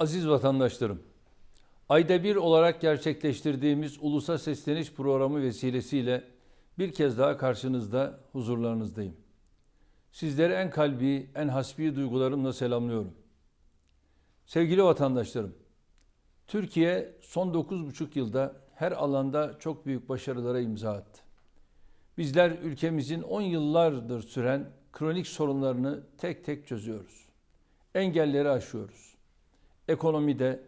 Aziz vatandaşlarım, ayda bir olarak gerçekleştirdiğimiz Ulusa Sesleniş Programı vesilesiyle bir kez daha karşınızda, huzurlarınızdayım. Sizleri en kalbi, en hasbi duygularımla selamlıyorum. Sevgili vatandaşlarım, Türkiye son 9,5 yılda her alanda çok büyük başarılara imza attı. Bizler ülkemizin 10 yıllardır süren kronik sorunlarını tek tek çözüyoruz. Engelleri aşıyoruz ekonomide,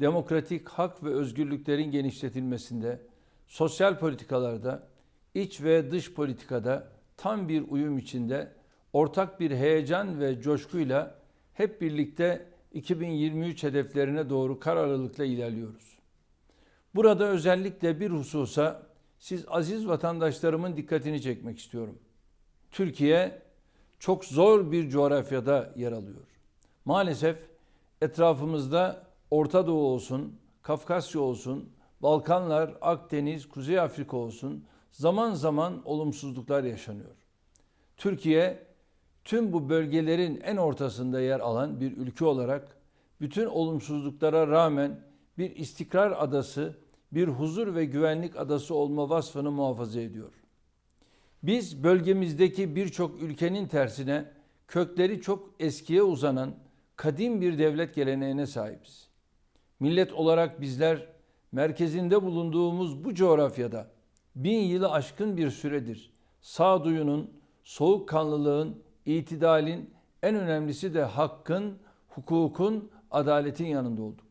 demokratik hak ve özgürlüklerin genişletilmesinde, sosyal politikalarda, iç ve dış politikada tam bir uyum içinde ortak bir heyecan ve coşkuyla hep birlikte 2023 hedeflerine doğru kararlılıkla ilerliyoruz. Burada özellikle bir hususa siz aziz vatandaşlarımın dikkatini çekmek istiyorum. Türkiye çok zor bir coğrafyada yer alıyor. Maalesef etrafımızda Orta Doğu olsun, Kafkasya olsun, Balkanlar, Akdeniz, Kuzey Afrika olsun zaman zaman olumsuzluklar yaşanıyor. Türkiye tüm bu bölgelerin en ortasında yer alan bir ülke olarak bütün olumsuzluklara rağmen bir istikrar adası, bir huzur ve güvenlik adası olma vasfını muhafaza ediyor. Biz bölgemizdeki birçok ülkenin tersine kökleri çok eskiye uzanan kadim bir devlet geleneğine sahibiz. Millet olarak bizler merkezinde bulunduğumuz bu coğrafyada bin yılı aşkın bir süredir sağduyunun, soğukkanlılığın, itidalin, en önemlisi de hakkın, hukukun, adaletin yanında olduk.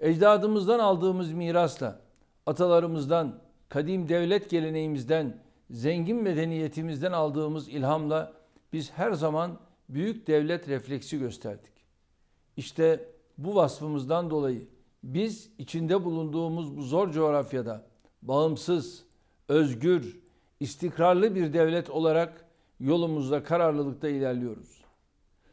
Ecdadımızdan aldığımız mirasla, atalarımızdan, kadim devlet geleneğimizden, zengin medeniyetimizden aldığımız ilhamla biz her zaman büyük devlet refleksi gösterdik. İşte bu vasfımızdan dolayı biz içinde bulunduğumuz bu zor coğrafyada bağımsız, özgür, istikrarlı bir devlet olarak yolumuzda kararlılıkta ilerliyoruz.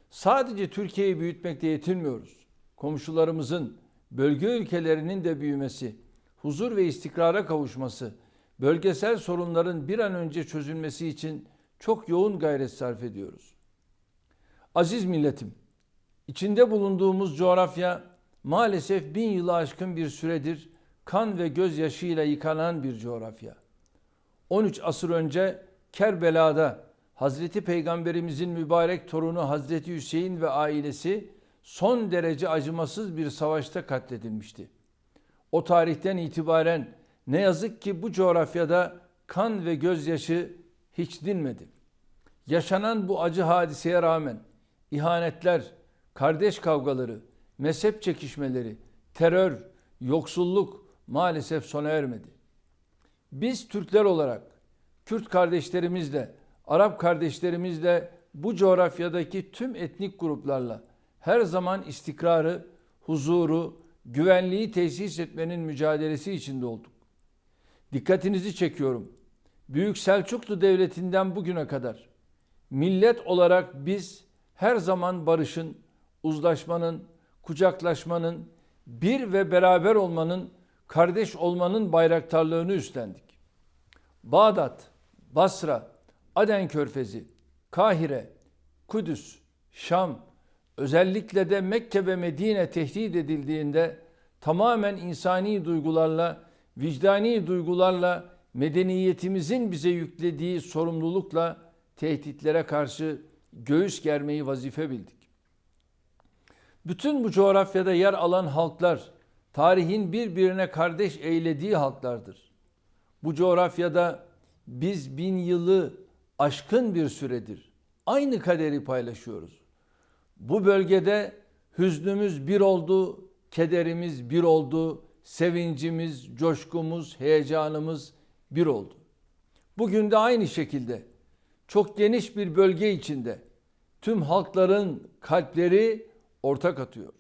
Sadece Türkiye'yi büyütmekte yetinmiyoruz. Komşularımızın, bölge ülkelerinin de büyümesi, huzur ve istikrara kavuşması, bölgesel sorunların bir an önce çözülmesi için çok yoğun gayret sarf ediyoruz. Aziz milletim, içinde bulunduğumuz coğrafya maalesef bin yılı aşkın bir süredir kan ve gözyaşıyla yıkanan bir coğrafya. 13 asır önce Kerbela'da Hazreti Peygamberimizin mübarek torunu Hazreti Hüseyin ve ailesi son derece acımasız bir savaşta katledilmişti. O tarihten itibaren ne yazık ki bu coğrafyada kan ve gözyaşı hiç dinmedi. Yaşanan bu acı hadiseye rağmen ihanetler, kardeş kavgaları, mezhep çekişmeleri, terör, yoksulluk maalesef sona ermedi. Biz Türkler olarak Kürt kardeşlerimizle, Arap kardeşlerimizle bu coğrafyadaki tüm etnik gruplarla her zaman istikrarı, huzuru, güvenliği tesis etmenin mücadelesi içinde olduk. Dikkatinizi çekiyorum. Büyük Selçuklu Devleti'nden bugüne kadar millet olarak biz her zaman barışın, uzlaşmanın, kucaklaşmanın, bir ve beraber olmanın, kardeş olmanın bayraktarlığını üstlendik. Bağdat, Basra, Aden Körfezi, Kahire, Kudüs, Şam, özellikle de Mekke ve Medine tehdit edildiğinde tamamen insani duygularla, vicdani duygularla, medeniyetimizin bize yüklediği sorumlulukla tehditlere karşı göğüs germeyi vazife bildik. Bütün bu coğrafyada yer alan halklar tarihin birbirine kardeş eylediği halklardır. Bu coğrafyada biz bin yılı aşkın bir süredir aynı kaderi paylaşıyoruz. Bu bölgede hüznümüz bir oldu, kederimiz bir oldu, sevincimiz, coşkumuz, heyecanımız bir oldu. Bugün de aynı şekilde çok geniş bir bölge içinde tüm halkların kalpleri ortak atıyor.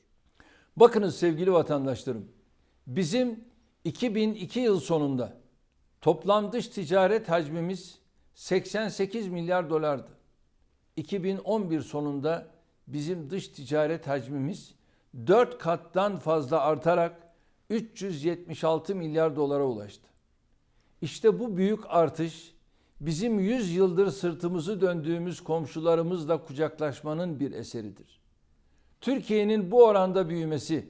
Bakınız sevgili vatandaşlarım, bizim 2002 yıl sonunda toplam dış ticaret hacmimiz 88 milyar dolardı. 2011 sonunda bizim dış ticaret hacmimiz 4 kattan fazla artarak 376 milyar dolara ulaştı. İşte bu büyük artış bizim 100 yıldır sırtımızı döndüğümüz komşularımızla kucaklaşmanın bir eseridir. Türkiye'nin bu oranda büyümesi,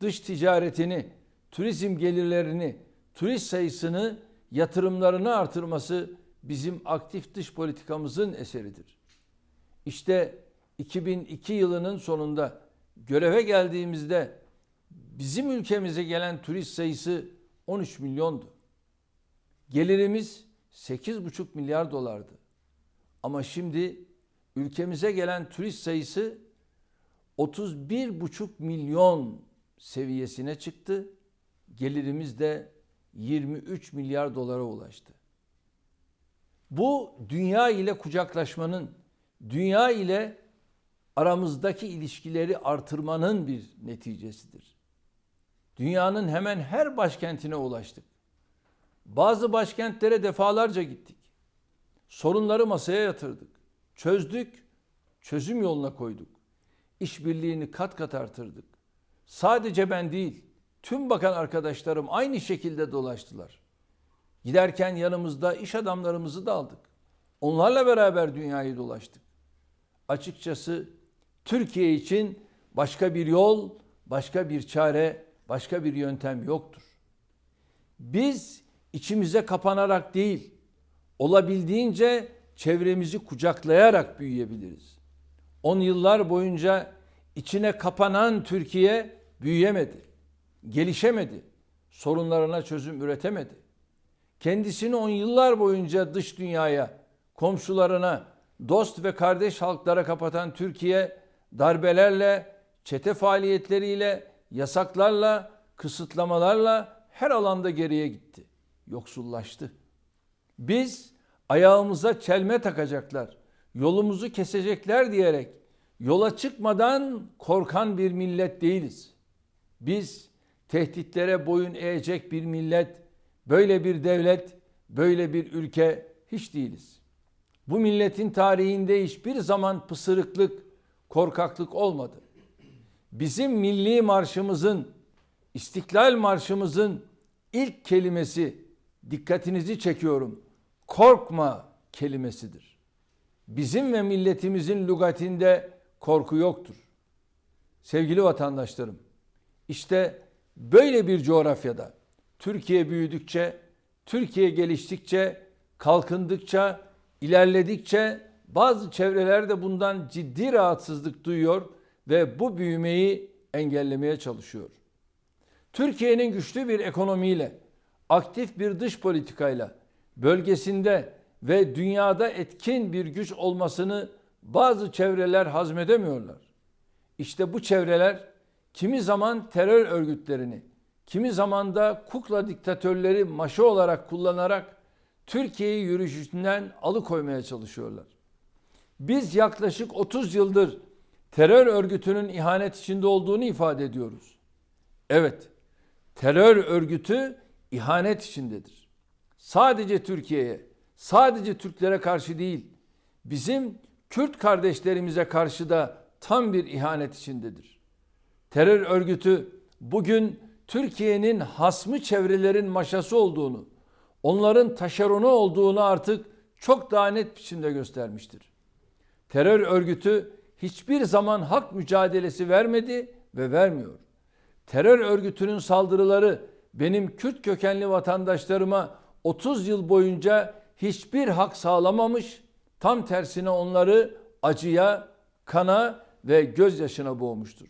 dış ticaretini, turizm gelirlerini, turist sayısını, yatırımlarını artırması bizim aktif dış politikamızın eseridir. İşte 2002 yılının sonunda göreve geldiğimizde bizim ülkemize gelen turist sayısı 13 milyondu. Gelirimiz 8,5 milyar dolardı. Ama şimdi ülkemize gelen turist sayısı 31,5 milyon seviyesine çıktı. Gelirimiz de 23 milyar dolara ulaştı. Bu dünya ile kucaklaşmanın, dünya ile aramızdaki ilişkileri artırmanın bir neticesidir. Dünyanın hemen her başkentine ulaştık. Bazı başkentlere defalarca gittik. Sorunları masaya yatırdık. Çözdük, çözüm yoluna koyduk. İşbirliğini kat kat artırdık. Sadece ben değil, tüm bakan arkadaşlarım aynı şekilde dolaştılar. Giderken yanımızda iş adamlarımızı da aldık. Onlarla beraber dünyayı dolaştık. Açıkçası Türkiye için başka bir yol, başka bir çare, başka bir yöntem yoktur. Biz içimize kapanarak değil, olabildiğince çevremizi kucaklayarak büyüyebiliriz. 10 yıllar boyunca içine kapanan Türkiye büyüyemedi, gelişemedi, sorunlarına çözüm üretemedi. Kendisini on yıllar boyunca dış dünyaya, komşularına, dost ve kardeş halklara kapatan Türkiye darbelerle, çete faaliyetleriyle, yasaklarla, kısıtlamalarla her alanda geriye gitti. Yoksullaştı. Biz ayağımıza çelme takacaklar, yolumuzu kesecekler diyerek yola çıkmadan korkan bir millet değiliz. Biz tehditlere boyun eğecek bir millet, böyle bir devlet, böyle bir ülke hiç değiliz. Bu milletin tarihinde hiçbir zaman pısırıklık, korkaklık olmadı. Bizim milli marşımızın, İstiklal Marşımızın ilk kelimesi dikkatinizi çekiyorum. Korkma kelimesidir. Bizim ve milletimizin lügatinde korku yoktur. Sevgili vatandaşlarım, işte böyle bir coğrafyada Türkiye büyüdükçe, Türkiye geliştikçe, kalkındıkça, ilerledikçe bazı çevreler de bundan ciddi rahatsızlık duyuyor ve bu büyümeyi engellemeye çalışıyor. Türkiye'nin güçlü bir ekonomiyle, aktif bir dış politikayla bölgesinde ve dünyada etkin bir güç olmasını bazı çevreler hazmedemiyorlar. İşte bu çevreler kimi zaman terör örgütlerini, kimi zaman da kukla diktatörleri maşa olarak kullanarak Türkiye'yi yürüyüşünden alıkoymaya çalışıyorlar. Biz yaklaşık 30 yıldır terör örgütünün ihanet içinde olduğunu ifade ediyoruz. Evet, terör örgütü ihanet içindedir. Sadece Türkiye'ye, sadece Türklere karşı değil, bizim Kürt kardeşlerimize karşı da tam bir ihanet içindedir. Terör örgütü bugün Türkiye'nin hasmı çevrelerin maşası olduğunu, onların taşeronu olduğunu artık çok daha net biçimde göstermiştir. Terör örgütü hiçbir zaman hak mücadelesi vermedi ve vermiyor. Terör örgütünün saldırıları benim Kürt kökenli vatandaşlarıma 30 yıl boyunca hiçbir hak sağlamamış, tam tersine onları acıya, kana ve gözyaşına boğmuştur.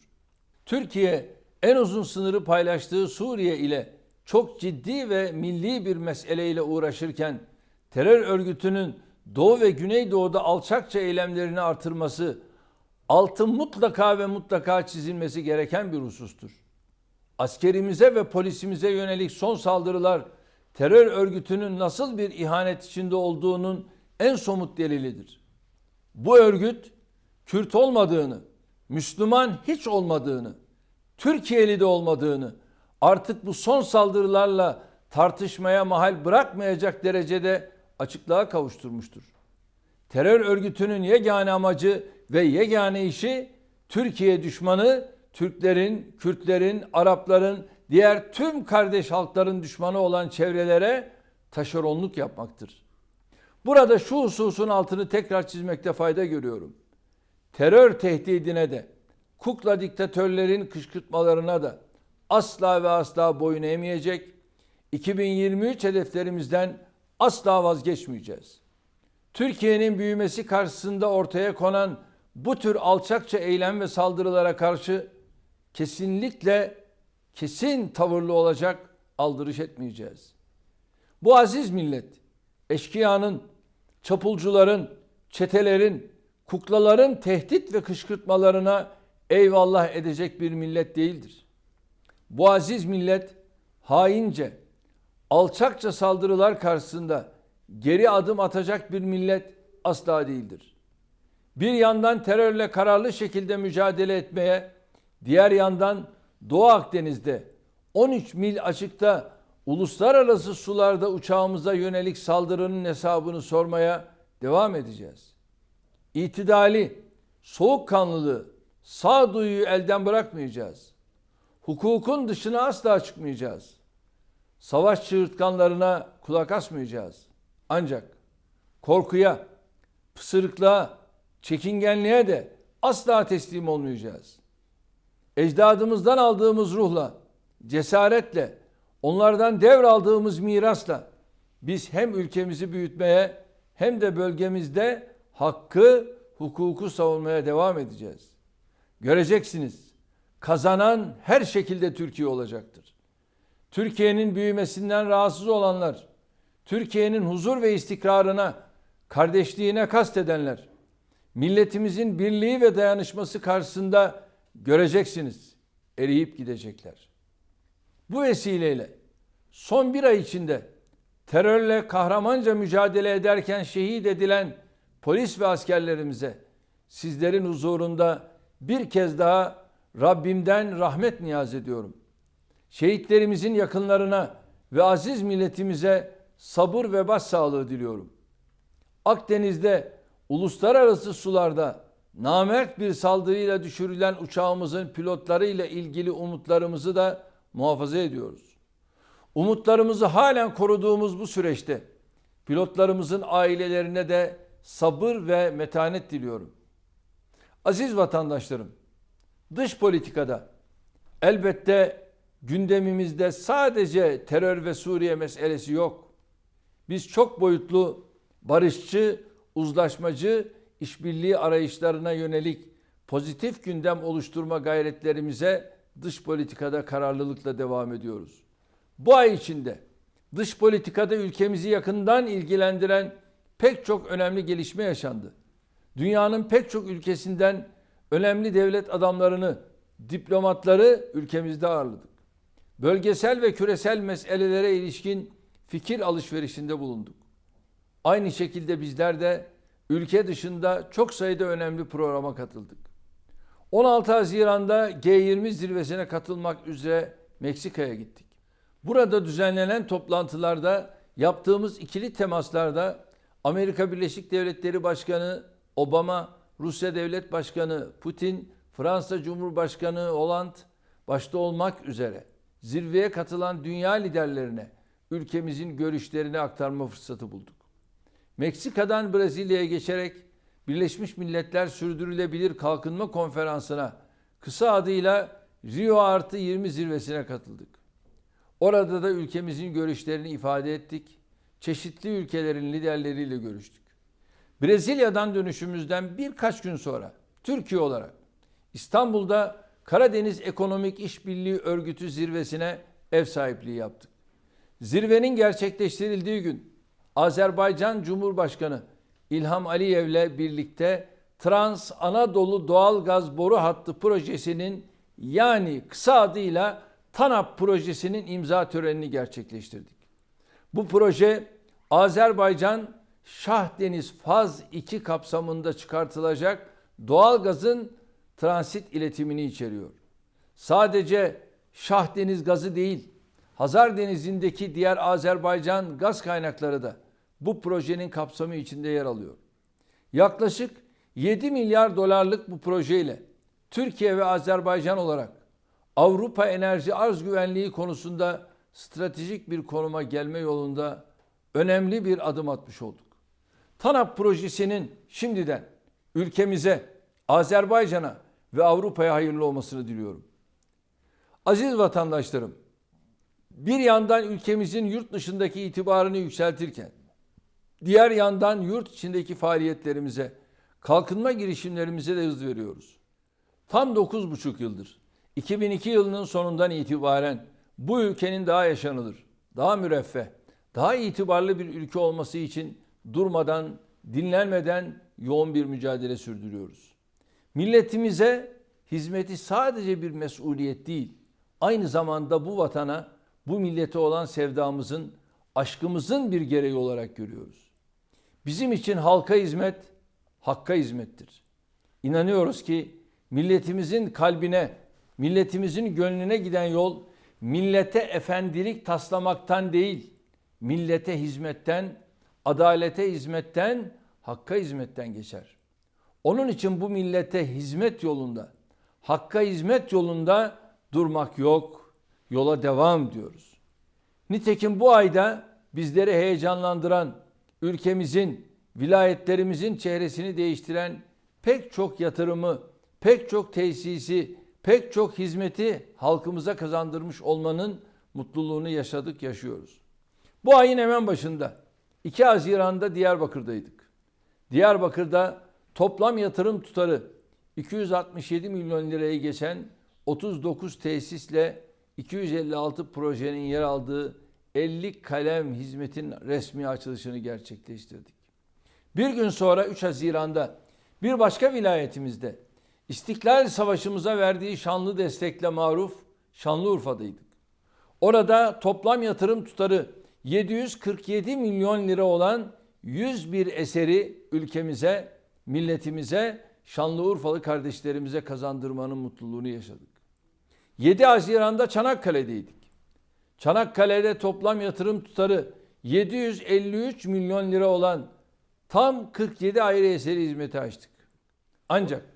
Türkiye en uzun sınırı paylaştığı Suriye ile çok ciddi ve milli bir meseleyle uğraşırken terör örgütünün Doğu ve Güneydoğu'da alçakça eylemlerini artırması altı mutlaka ve mutlaka çizilmesi gereken bir husustur. Askerimize ve polisimize yönelik son saldırılar terör örgütünün nasıl bir ihanet içinde olduğunun en somut delilidir. Bu örgüt Kürt olmadığını, Müslüman hiç olmadığını, Türkiye'li de olmadığını artık bu son saldırılarla tartışmaya mahal bırakmayacak derecede açıklığa kavuşturmuştur. Terör örgütünün yegane amacı ve yegane işi Türkiye düşmanı, Türklerin, Kürtlerin, Arapların, diğer tüm kardeş halkların düşmanı olan çevrelere taşeronluk yapmaktır. Burada şu hususun altını tekrar çizmekte fayda görüyorum. Terör tehdidine de, kukla diktatörlerin kışkırtmalarına da asla ve asla boyun eğmeyecek, 2023 hedeflerimizden asla vazgeçmeyeceğiz. Türkiye'nin büyümesi karşısında ortaya konan bu tür alçakça eylem ve saldırılara karşı kesinlikle kesin tavırlı olacak aldırış etmeyeceğiz. Bu aziz millet eşkıyanın, çapulcuların, çetelerin, kuklaların tehdit ve kışkırtmalarına eyvallah edecek bir millet değildir. Bu aziz millet haince, alçakça saldırılar karşısında geri adım atacak bir millet asla değildir. Bir yandan terörle kararlı şekilde mücadele etmeye, diğer yandan Doğu Akdeniz'de 13 mil açıkta uluslararası sularda uçağımıza yönelik saldırının hesabını sormaya devam edeceğiz. İtidali, soğukkanlılığı, sağduyuyu elden bırakmayacağız. Hukukun dışına asla çıkmayacağız. Savaş çığırtkanlarına kulak asmayacağız. Ancak korkuya, pısırıklığa, çekingenliğe de asla teslim olmayacağız. Ecdadımızdan aldığımız ruhla, cesaretle, onlardan devraldığımız mirasla biz hem ülkemizi büyütmeye hem de bölgemizde hakkı, hukuku savunmaya devam edeceğiz. Göreceksiniz. Kazanan her şekilde Türkiye olacaktır. Türkiye'nin büyümesinden rahatsız olanlar, Türkiye'nin huzur ve istikrarına, kardeşliğine kastedenler, milletimizin birliği ve dayanışması karşısında göreceksiniz eriyip gidecekler. Bu vesileyle son bir ay içinde terörle kahramanca mücadele ederken şehit edilen polis ve askerlerimize sizlerin huzurunda bir kez daha Rabbimden rahmet niyaz ediyorum. Şehitlerimizin yakınlarına ve aziz milletimize sabır ve başsağlığı diliyorum. Akdeniz'de uluslararası sularda namert bir saldırıyla düşürülen uçağımızın pilotları ile ilgili umutlarımızı da muhafaza ediyoruz. Umutlarımızı halen koruduğumuz bu süreçte pilotlarımızın ailelerine de sabır ve metanet diliyorum. Aziz vatandaşlarım, dış politikada elbette gündemimizde sadece terör ve Suriye meselesi yok. Biz çok boyutlu, barışçı, uzlaşmacı işbirliği arayışlarına yönelik pozitif gündem oluşturma gayretlerimize dış politikada kararlılıkla devam ediyoruz. Bu ay içinde dış politikada ülkemizi yakından ilgilendiren pek çok önemli gelişme yaşandı. Dünyanın pek çok ülkesinden önemli devlet adamlarını, diplomatları ülkemizde ağırladık. Bölgesel ve küresel meselelere ilişkin fikir alışverişinde bulunduk. Aynı şekilde bizler de ülke dışında çok sayıda önemli programa katıldık. 16 Haziran'da G20 zirvesine katılmak üzere Meksika'ya gittik. Burada düzenlenen toplantılarda yaptığımız ikili temaslarda Amerika Birleşik Devletleri Başkanı Obama, Rusya Devlet Başkanı Putin, Fransa Cumhurbaşkanı Hollande başta olmak üzere zirveye katılan dünya liderlerine ülkemizin görüşlerini aktarma fırsatı bulduk. Meksika'dan Brezilya'ya geçerek Birleşmiş Milletler Sürdürülebilir Kalkınma Konferansı'na kısa adıyla Rio Artı 20 zirvesine katıldık. Orada da ülkemizin görüşlerini ifade ettik. Çeşitli ülkelerin liderleriyle görüştük. Brezilya'dan dönüşümüzden birkaç gün sonra Türkiye olarak İstanbul'da Karadeniz Ekonomik İşbirliği Örgütü zirvesine ev sahipliği yaptık. Zirvenin gerçekleştirildiği gün Azerbaycan Cumhurbaşkanı İlham Aliyev'le birlikte Trans Anadolu Doğal Gaz Boru Hattı projesinin yani kısa adıyla TANAP projesinin imza törenini gerçekleştirdik. Bu proje Azerbaycan Şah Deniz Faz 2 kapsamında çıkartılacak doğal gazın transit iletimini içeriyor. Sadece Şah Deniz gazı değil, Hazar Denizi'ndeki diğer Azerbaycan gaz kaynakları da bu projenin kapsamı içinde yer alıyor. Yaklaşık 7 milyar dolarlık bu projeyle Türkiye ve Azerbaycan olarak Avrupa enerji arz güvenliği konusunda stratejik bir konuma gelme yolunda önemli bir adım atmış olduk. TANAP projesinin şimdiden ülkemize, Azerbaycan'a ve Avrupa'ya hayırlı olmasını diliyorum. Aziz vatandaşlarım, bir yandan ülkemizin yurt dışındaki itibarını yükseltirken, diğer yandan yurt içindeki faaliyetlerimize, kalkınma girişimlerimize de hız veriyoruz. Tam 9,5 yıldır, 2002 yılının sonundan itibaren bu ülkenin daha yaşanılır, daha müreffeh, daha itibarlı bir ülke olması için durmadan, dinlenmeden yoğun bir mücadele sürdürüyoruz. Milletimize hizmeti sadece bir mesuliyet değil, aynı zamanda bu vatana, bu millete olan sevdamızın, aşkımızın bir gereği olarak görüyoruz. Bizim için halka hizmet, hakka hizmettir. İnanıyoruz ki milletimizin kalbine, milletimizin gönlüne giden yol millete efendilik taslamaktan değil, millete hizmetten, adalete hizmetten, hakka hizmetten geçer. Onun için bu millete hizmet yolunda, hakka hizmet yolunda durmak yok, yola devam diyoruz. Nitekim bu ayda bizleri heyecanlandıran, ülkemizin, vilayetlerimizin çehresini değiştiren pek çok yatırımı, pek çok tesisi, pek çok hizmeti halkımıza kazandırmış olmanın mutluluğunu yaşadık, yaşıyoruz. Bu ayın hemen başında 2 Haziran'da Diyarbakır'daydık. Diyarbakır'da toplam yatırım tutarı 267 milyon lirayı geçen 39 tesisle 256 projenin yer aldığı 50 kalem hizmetin resmi açılışını gerçekleştirdik. Bir gün sonra 3 Haziran'da bir başka vilayetimizde İstiklal Savaşımıza verdiği şanlı destekle maruf Şanlıurfa'daydık. Orada toplam yatırım tutarı 747 milyon lira olan 101 eseri ülkemize, milletimize, Şanlıurfalı kardeşlerimize kazandırmanın mutluluğunu yaşadık. 7 Haziran'da Çanakkale'deydik. Çanakkale'de toplam yatırım tutarı 753 milyon lira olan tam 47 ayrı eseri hizmeti açtık. Ancak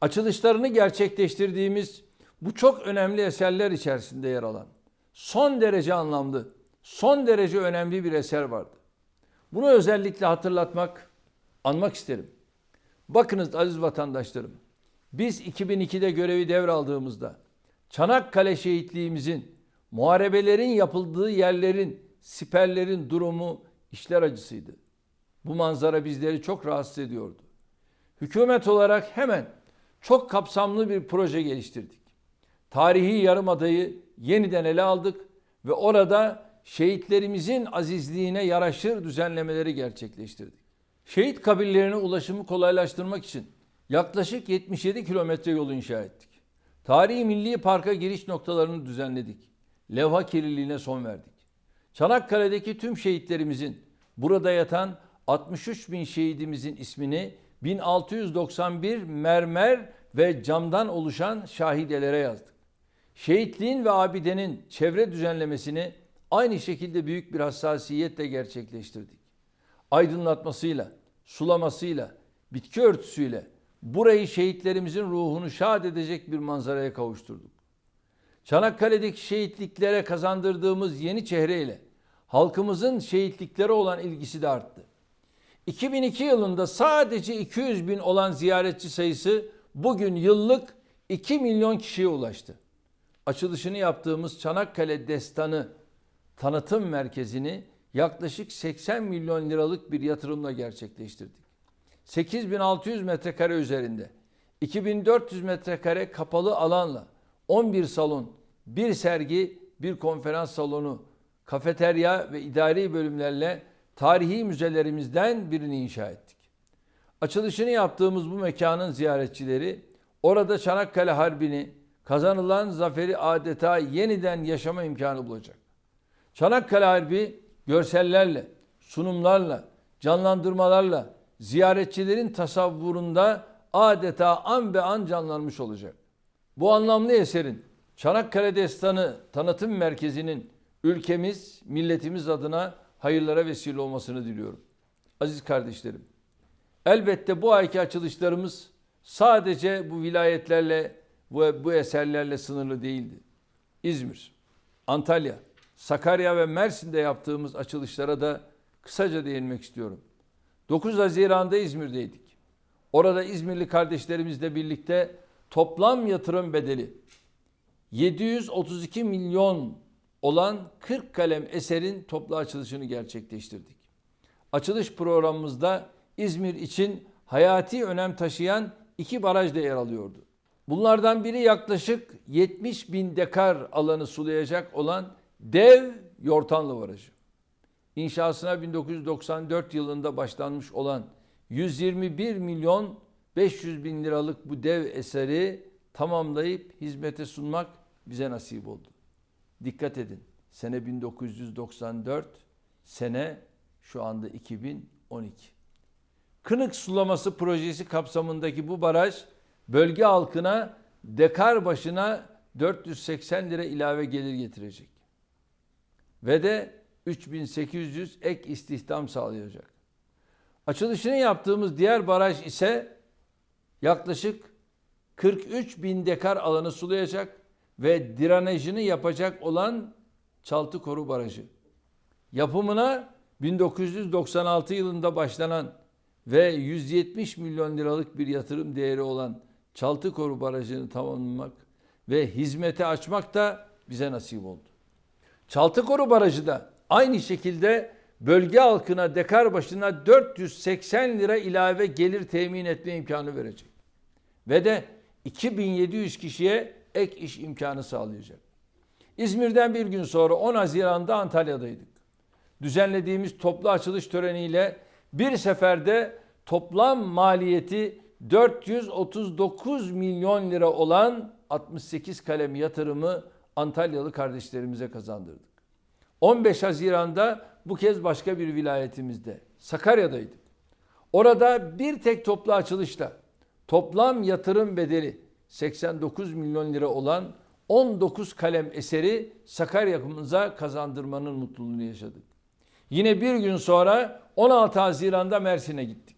açılışlarını gerçekleştirdiğimiz bu çok önemli eserler içerisinde yer alan son derece anlamlı, son derece önemli bir eser vardı. Bunu özellikle hatırlatmak, anmak isterim. Bakınız aziz vatandaşlarım, biz 2002'de görevi devraldığımızda Çanakkale şehitliğimizin, muharebelerin yapıldığı yerlerin, siperlerin durumu işler acısıydı. Bu manzara bizleri çok rahatsız ediyordu. Hükümet olarak hemen çok kapsamlı bir proje geliştirdik. Tarihi Yarımada'yı yeniden ele aldık ve orada şehitlerimizin azizliğine yaraşır düzenlemeleri gerçekleştirdik. Şehit kabirlerine ulaşımı kolaylaştırmak için yaklaşık 77 kilometre yol inşa ettik. Tarihi Milli Park'a giriş noktalarını düzenledik. Levha kirliliğine son verdik. Çanakkale'deki tüm şehitlerimizin burada yatan 63 bin şehidimizin ismini 1691 mermer ve camdan oluşan şahidelere yazdık. Şehitliğin ve abidenin çevre düzenlemesini aynı şekilde büyük bir hassasiyetle gerçekleştirdik. Aydınlatmasıyla, sulamasıyla, bitki örtüsüyle burayı şehitlerimizin ruhunu şad edecek bir manzaraya kavuşturduk. Çanakkale'deki şehitliklere kazandırdığımız yeni çehreyle halkımızın şehitliklere olan ilgisi de arttı. 2002 yılında sadece 200 bin olan ziyaretçi sayısı bugün yıllık 2 milyon kişiye ulaştı. Açılışını yaptığımız Çanakkale Destanı tanıtım merkezini yaklaşık 80 milyon liralık bir yatırımla gerçekleştirdik. 8600 metrekare üzerinde 2400 metrekare kapalı alanla 11 salon, bir sergi, bir konferans salonu, kafeterya ve idari bölümlerle tarihi müzelerimizden birini inşa ettik. Açılışını yaptığımız bu mekanın ziyaretçileri orada Çanakkale Harbi'ni, kazanılan zaferi adeta yeniden yaşama imkanı bulacak. Çanakkale Harbi görsellerle, sunumlarla, canlandırmalarla ziyaretçilerin tasavvurunda adeta an be an canlanmış olacak. Bu anlamlı eserin Çanakkale Destanı Tanıtım Merkezi'nin ülkemiz, milletimiz adına hayırlara vesile olmasını diliyorum. Aziz kardeşlerim, elbette bu ayki açılışlarımız sadece bu vilayetlerle, bu, bu eserlerle sınırlı değildi. İzmir, Antalya, Sakarya ve Mersin'de yaptığımız açılışlara da kısaca değinmek istiyorum. 9 Haziran'da İzmir'deydik. Orada İzmirli kardeşlerimizle birlikte toplam yatırım bedeli 732 milyon olan 40 kalem eserin toplu açılışını gerçekleştirdik. Açılış programımızda İzmir için hayati önem taşıyan iki baraj da yer alıyordu. Bunlardan biri yaklaşık 70 bin dekar alanı sulayacak olan dev Yortanlı Barajı. İnşasına 1994 yılında başlanmış olan 121 milyon 500 bin liralık bu dev eseri tamamlayıp hizmete sunmak bize nasip oldu. Dikkat edin. Sene 1994, sene şu anda 2012. Kınık sulaması projesi kapsamındaki bu baraj bölge halkına dekar başına 480 lira ilave gelir getirecek. Ve de 3800 ek istihdam sağlayacak. Açılışını yaptığımız diğer baraj ise yaklaşık 43 bin dekar alanı sulayacak ve drenajını yapacak olan Çaltıkoru Barajı. Yapımına 1996 yılında başlanan ve 170 milyon liralık bir yatırım değeri olan Çaltıkoru Barajı'nı tamamlamak ve hizmete açmak da bize nasip oldu. Çaltıkoru Barajı da aynı şekilde bölge halkına dekar başına 480 lira ilave gelir temin etme imkanı verecek. Ve de 2700 kişiye ek iş imkanı sağlayacak. İzmir'den bir gün sonra 10 Haziran'da Antalya'daydık. Düzenlediğimiz toplu açılış töreniyle bir seferde toplam maliyeti 439 milyon lira olan 68 kalem yatırımı Antalyalı kardeşlerimize kazandırdık. 15 Haziran'da bu kez başka bir vilayetimizde Sakarya'daydık. Orada bir tek toplu açılışla toplam yatırım bedeli 89 milyon lira olan 19 kalem eseri Sakarya'mıza kazandırmanın mutluluğunu yaşadık. Yine bir gün sonra 16 Haziran'da Mersin'e gittik.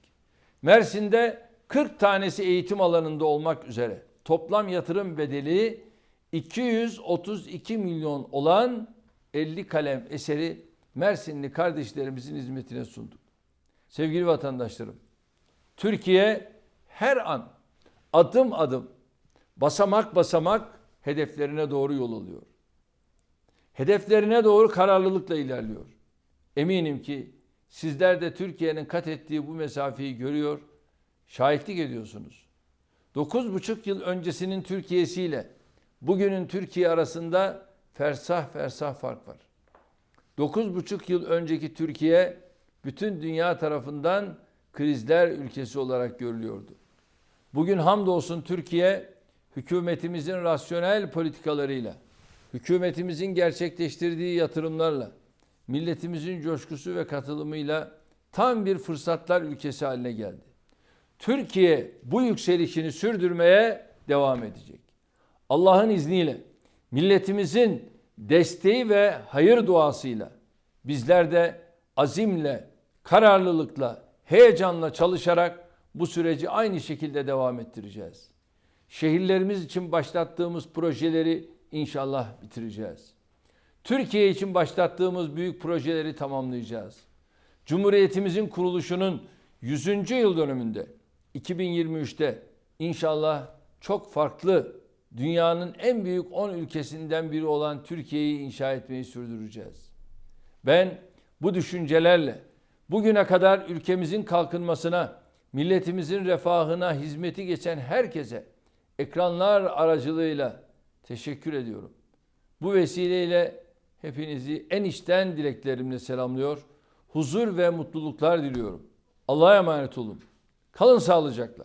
Mersin'de 40 tanesi eğitim alanında olmak üzere toplam yatırım bedeli 232 milyon olan 50 kalem eseri Mersinli kardeşlerimizin hizmetine sunduk. Sevgili vatandaşlarım, Türkiye her an adım adım basamak basamak hedeflerine doğru yol alıyor. Hedeflerine doğru kararlılıkla ilerliyor. Eminim ki sizler de Türkiye'nin kat ettiği bu mesafeyi görüyor, şahitlik ediyorsunuz. 9,5 yıl öncesinin Türkiye'siyle bugünün Türkiye arasında fersah fersah fark var. 9,5 yıl önceki Türkiye bütün dünya tarafından krizler ülkesi olarak görülüyordu. Bugün hamdolsun Türkiye hükümetimizin rasyonel politikalarıyla, hükümetimizin gerçekleştirdiği yatırımlarla, milletimizin coşkusu ve katılımıyla tam bir fırsatlar ülkesi haline geldi. Türkiye bu yükselişini sürdürmeye devam edecek. Allah'ın izniyle milletimizin desteği ve hayır duasıyla bizler de azimle, kararlılıkla, heyecanla çalışarak bu süreci aynı şekilde devam ettireceğiz. Şehirlerimiz için başlattığımız projeleri inşallah bitireceğiz. Türkiye için başlattığımız büyük projeleri tamamlayacağız. Cumhuriyetimizin kuruluşunun 100. yıl dönümünde 2023'te inşallah çok farklı dünyanın en büyük 10 ülkesinden biri olan Türkiye'yi inşa etmeyi sürdüreceğiz. Ben bu düşüncelerle bugüne kadar ülkemizin kalkınmasına, milletimizin refahına hizmeti geçen herkese ekranlar aracılığıyla teşekkür ediyorum. Bu vesileyle hepinizi en içten dileklerimle selamlıyor. Huzur ve mutluluklar diliyorum. Allah'a emanet olun. Kalın sağlıcakla.